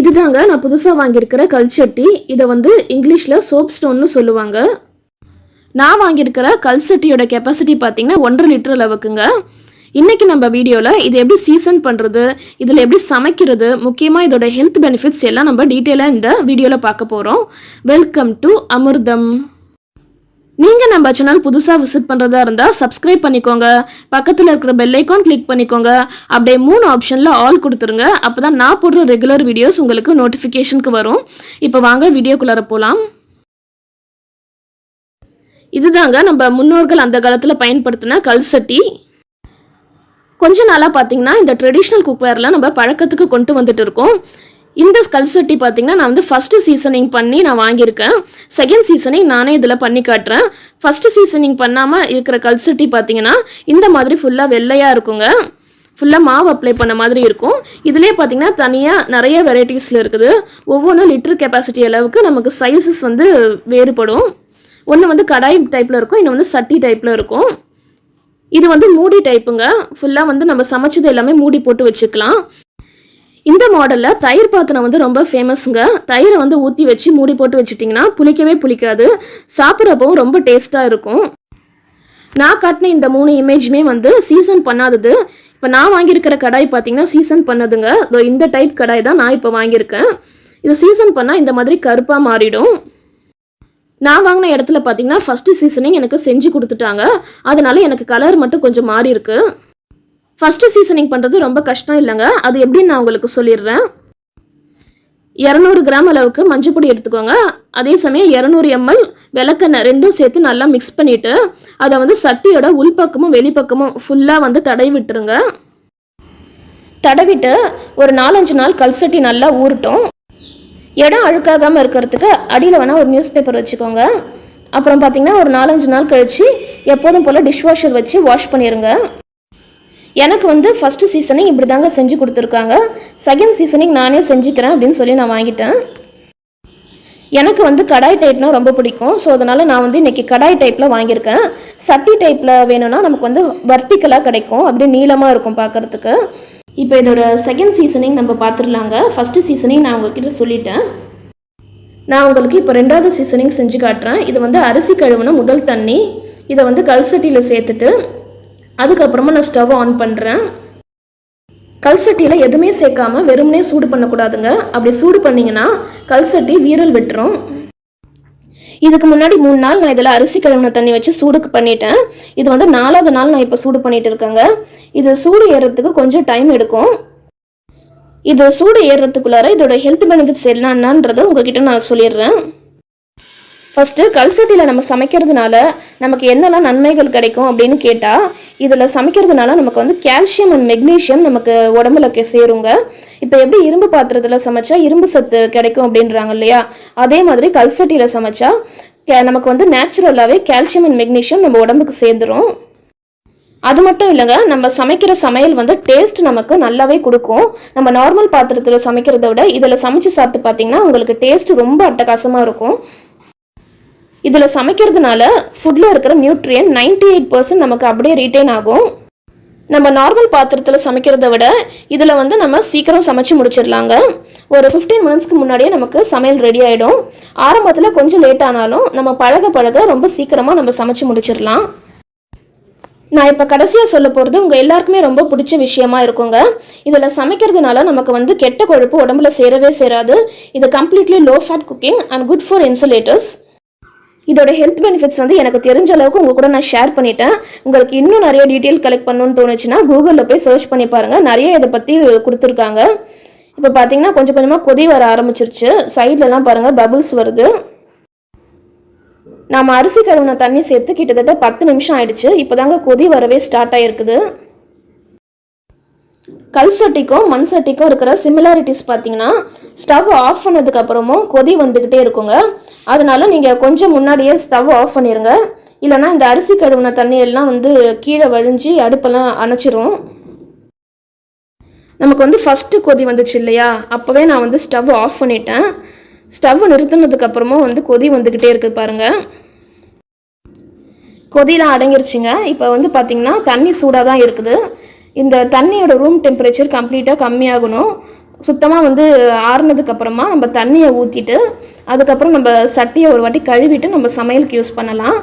இதுதாங்க நான் புதுசாக வாங்கியிருக்கிற கல்சட்டி. இதை வந்து இங்கிலீஷில் சோப் ஸ்டோன்னு சொல்லுவாங்க. நான் வாங்கியிருக்கிற கல்சட்டியோட கெப்பாசிட்டி பார்த்தீங்கன்னா ஒன்றரை லிட்டர் அளவுக்குங்க. இன்றைக்கி நம்ம வீடியோவில் இது எப்படி சீசன் பண்ணுறது இதில் எப்படி சமைக்கிறது முக்கியமாக இதோட ஹெல்த் பெனிஃபிட்ஸ் எல்லாம் நம்ம டீட்டெயிலாக இந்த வீடியோவில் பார்க்க போகிறோம் வெல்கம் டு அமிர்தம். நீங்கள் நம்ம சேனல் புதுசாக விசிட் பண்ணுறதா இருந்தால் சப்ஸ்கிரைப் பண்ணிக்கோங்க. பக்கத்தில் இருக்கிற பெல்லைக்கான் கிளிக் பண்ணிக்கோங்க. அப்படியே மூணு ஆப்ஷனில் ஆல் கொடுத்துருங்க. அப்போ தான் நான் போடுற ரெகுலர் வீடியோஸ் உங்களுக்கு நோட்டிஃபிகேஷனுக்கு வரும். இப்போ வாங்க வீடியோக்குள்ளார போகலாம் இதுதாங்க நம்ம முன்னோர்கள் அந்த காலத்தில் பயன்படுத்தின கல் சட்டி. கொஞ்ச நாளாக பார்த்தீங்கன்னா இந்த ட்ரெடிஷ்னல் குக்வேர்லாம் நம்ம பழக்கத்துக்கு கொண்டு வந்துட்டு இருக்கோம். இந்த கல் சட்டி பார்த்தீங்கன்னா நான் வந்து ஃபஸ்ட்டு சீசனிங் பண்ணி நான் வாங்கியிருக்கேன். செகண்ட் சீசனிங் நானே இதில் பண்ணி காட்டுறேன். ஃபஸ்ட்டு சீசனிங் பண்ணாமல் இருக்கிற கல் சட்டி பார்த்தீங்கன்னா இந்த மாதிரி ஃபுல்லாக வெள்ளையாக இருக்குங்க. ஃபுல்லாக மாவு அப்ளை பண்ண மாதிரி இருக்கும். இதுலேயே பார்த்தீங்கன்னா தனியாக நிறைய வெரைட்டிஸில் இருக்குது. ஒவ்வொன்றும் லிட்டர் கெப்பாசிட்டி அளவுக்கு நமக்கு சைஸஸ் வந்து வேறுபடும். ஒன்று வந்து கடாய் டைப்பில் இருக்கும் இன்னும் வந்து சட்டி டைப்பில் இருக்கும். இது வந்து மூடி டைப்புங்க ஃபுல்லாக வந்து நம்ம சமைச்சது எல்லாமே மூடி போட்டு வச்சுக்கலாம். இந்த மாடலில் தயிர் பாத்திரம் வந்து ரொம்ப ஃபேமஸுங்க தயிரை வந்து ஊற்றி வச்சு மூடி போட்டு வச்சுட்டிங்கன்னா புளிக்கவே புளிக்காது. சாப்பிட்றப்பவும் ரொம்ப டேஸ்ட்டாக இருக்கும். நான் காட்டின இந்த மூணு இமேஜுமே வந்து சீசன் பண்ணாதது. இப்போ நான் வாங்கியிருக்கிற கடாய் பார்த்தீங்கன்னா சீசன் பண்ணதுங்க. இதோ இந்த டைப் கடாய் தான் நான் இப்போ வாங்கியிருக்கேன். இது சீசன் பண்ணால் இந்த மாதிரி கருப்பாக மாறிடும். நான் வாங்கின இடத்துல பார்த்தீங்கன்னா ஃபஸ்ட்டு சீசனிங் எனக்கு செஞ்சு கொடுத்துட்டாங்க. அதனால எனக்கு கலர் மட்டும் கொஞ்சம் மாறி இருக்குது ஃபஸ்ட்டு சீசனிங் பண்ணுறது ரொம்ப கஷ்டம் இல்லைங்க. அது எப்படின்னு நான் உங்களுக்கு சொல்லிடுறேன். இரநூறு கிராம் அளவுக்கு மஞ்சப்பொடி எடுத்துக்கோங்க. அதே சமயம் இரநூறு எம்எல் விளக்கெண்ணெய் ரெண்டும் சேர்த்து நல்லா மிக்ஸ் பண்ணிவிட்டு அதை வந்து சட்டியோட உள்பக்கமும் வெளிப்பக்கமும் ஃபுல்லாக வந்து தடவி விட்டுருங்க. தடவிட்டு ஒரு நாலஞ்சு நாள் கல் சட்டி நல்லா ஊறட்டும். இடம் அழுக்காகாமல் இருக்கிறதுக்கு அடியில் வேணால் ஒரு நியூஸ் பேப்பர் வச்சுக்கோங்க. அப்புறம் பார்த்திங்கன்னா ஒரு நாலஞ்சு நாள் கழித்து எப்போதும் போல் டிஷ்வாஷர் வச்சு வாஷ் பண்ணிடுங்க எனக்கு வந்து ஃபஸ்ட்டு சீசனிங் இப்படி தாங்க செஞ்சு கொடுத்துருக்காங்க. செகண்ட் சீசனிங் நானே செஞ்சுக்கிறேன் அப்படின்னு சொல்லி நான் வாங்கிட்டேன். எனக்கு வந்து கடாய் டைப்னால் ரொம்ப பிடிக்கும். ஸோ அதனால் நான் வந்து இன்றைக்கி கடாய் டைப்பில் வாங்கியிருக்கேன். சட்டி டைப்பில் வேணும்னா நமக்கு வந்து வர்டிக்கலாக கிடைக்கும். அப்படியே நீளமாக இருக்கும் பார்க்குறதுக்கு. இப்போ இதோட செகண்ட் சீசனிங் நம்ம பார்த்துடலாங்க. ஃபஸ்ட்டு சீசனிங் நான் உங்ககிட்ட சொல்லிட்டேன். நான் உங்களுக்கு இப்போ ரெண்டாவது சீசனிங் செஞ்சு காட்டுறேன். இது வந்து அரிசி கழுவுன முதல் தண்ணி. இதை வந்து கல் சட்டியில் சேர்த்துட்டு அதுக்கப்புறமா நான் ஸ்டவ் ஆன் பண்ணுறேன் கல் சட்டியில் எதுவுமே சேர்க்காம வெறுமனே சூடு பண்ணக்கூடாதுங்க. அப்படி சூடு பண்ணிங்கன்னா கல் சட்டி வீரல் விட்டுரும். இதுக்கு முன்னாடி மூணு நாள் நான் இதில் அரிசி கழுவின தண்ணி வச்சு சூடுக்கு பண்ணிட்டேன். இது வந்து நாலாவது நாள் நான் இப்போ சூடு பண்ணிட்டு இருக்கேங்க. இது சூடு ஏறுறதுக்கு கொஞ்சம் டைம் எடுக்கும். இது சூடு ஏறுறதுக்குள்ளார இதோட ஹெல்த் பெனிஃபிட்ஸ் என்னென்னன்றதை உங்ககிட்ட நான் சொல்லிடுறேன். ஃபஸ்ட்டு கல்சட்டியில் நம்ம சமைக்கிறதுனால நமக்கு என்னெல்லாம் நன்மைகள் கிடைக்கும் அப்படின்னு கேட்டால் இதில் சமைக்கிறதுனால நமக்கு வந்து கால்சியம் அண்ட் மெக்னீஷியம் நமக்கு உடம்புல சேருங்க. இப்போ எப்படி இரும்பு பாத்திரத்தில் சமைச்சா இரும்பு சத்து கிடைக்கும் அப்படின்றாங்க இல்லையா? அதே மாதிரி கல்சட்டியில் சமைச்சா நமக்கு வந்து நேச்சுரலாகவே கால்சியம் அண்ட் மெக்னீஷியம் நம்ம உடம்புக்கு சேர்ந்துரும். அது மட்டும் இல்லைங்க நம்ம சமைக்கிற சமையல் வந்து டேஸ்ட் நமக்கு நல்லாவே கொடுக்கும். நம்ம நார்மல் பாத்திரத்தில் சமைக்கிறத விட இதில் சமைச்சு சாப்பிட்டு பார்த்தீங்கன்னா உங்களுக்கு டேஸ்ட் ரொம்ப அட்டகாசமாக இருக்கும். இதில் சமைக்கிறதுனால ஃபுட்டில் இருக்கிற நியூட்ரியன் 98% எயிட் பர்சன்ட் நமக்கு அப்படியே ரீட்டைன் ஆகும். நம்ம நார்மல் பாத்திரத்தில் சமைக்கிறத விட இதில் வந்து நம்ம சீக்கிரம் சமைச்சு முடிச்சிடலாங்க. ஒரு 15 மினிட்ஸ்க்கு முன்னாடியே நமக்கு சமையல் ரெடி ஆகிடும் ஆரம்பத்தில் கொஞ்சம் லேட் ஆனாலும் நம்ம பழக பழக ரொம்ப சீக்கிரமாக நம்ம சமைச்சு முடிச்சிடலாம். நான் இப்போ கடைசியாக சொல்ல போகிறது உங்கள் எல்லாருக்குமே ரொம்ப பிடிச்ச விஷயமா இருக்குங்க. இதில் சமைக்கிறதுனால நமக்கு வந்து கெட்ட கொழுப்பு உடம்புல சேரவே சேராது. இது completely low fat cooking and good for insulators இதோட ஹெல்த் பெனிஃபிட்ஸ் வந்து எனக்கு தெரிஞ்ச அளவுக்கு உங்க கூட நான் ஷேர் பண்ணிட்டேன். உங்களுக்கு இன்னும் நிறைய டீட்டெயில் கலெக்ட் பண்ணணும்னு தோணுச்சுன்னா கூகுளில் போய் சர்ச் பண்ணி பாருங்கள் நிறைய இதை பற்றி கொடுத்துருக்காங்க. இப்போ பார்த்தீங்கன்னா கொஞ்சம் கொஞ்சமாக கொதி வர ஆரம்பிச்சிருச்சு. சைட்லலாம் பாருங்கள் பபுள்ஸ் வருது. நாம் அரிசி கழுவின தண்ணி சேர்த்து கிட்டத்தட்ட பத்து நிமிஷம் ஆயிடுச்சு. இப்போதாங்க கொதி வரவே ஸ்டார்ட் ஆகிருக்குது கல் சட்டிக்கும் மண் சட்டிக்கும் இருக்கிற சிமிலாரிட்டிஸ் பார்த்தீங்கன்னா ஸ்டவ் ஆஃப் பண்ணதுக்கப்புறமும் கொதி வந்துக்கிட்டே இருக்குங்க. அதனால் நீங்கள் கொஞ்சம் முன்னாடியே ஸ்டவ் ஆஃப் பண்ணிடுங்க இல்லைன்னா இந்த அரிசி கழுவின தண்ணியெல்லாம் வந்து கீழே வழிஞ்சு அடுப்பெல்லாம் அணைச்சிரும். நமக்கு வந்து ஃபஸ்ட்டு கொதி வந்துச்சு இல்லையா? அப்போவே நான் வந்து ஸ்டவ் ஆஃப் பண்ணிட்டேன். ஸ்டவ் நிறுத்தினதுக்கப்புறமும் வந்து கொதி வந்துக்கிட்டே இருக்குது பாருங்கள் கொதிலாம் அடங்கிருச்சுங்க. இப்போ வந்து பார்த்திங்கன்னா தண்ணி சூடாக தான் இருக்குது. இந்த தண்ணியோட ரூம் டெம்பரேச்சர் கம்ப்ளீட்டாக கம்மியாகணும். சுத்தமாக வந்து ஆறுனதுக்கு அப்புறமா நம்ம தண்ணியை ஊற்றிட்டு அதுக்கப்புறம் நம்ம சட்டியை ஒரு வாட்டி கழுவிட்டு நம்ம சமையலுக்கு யூஸ் பண்ணலாம்.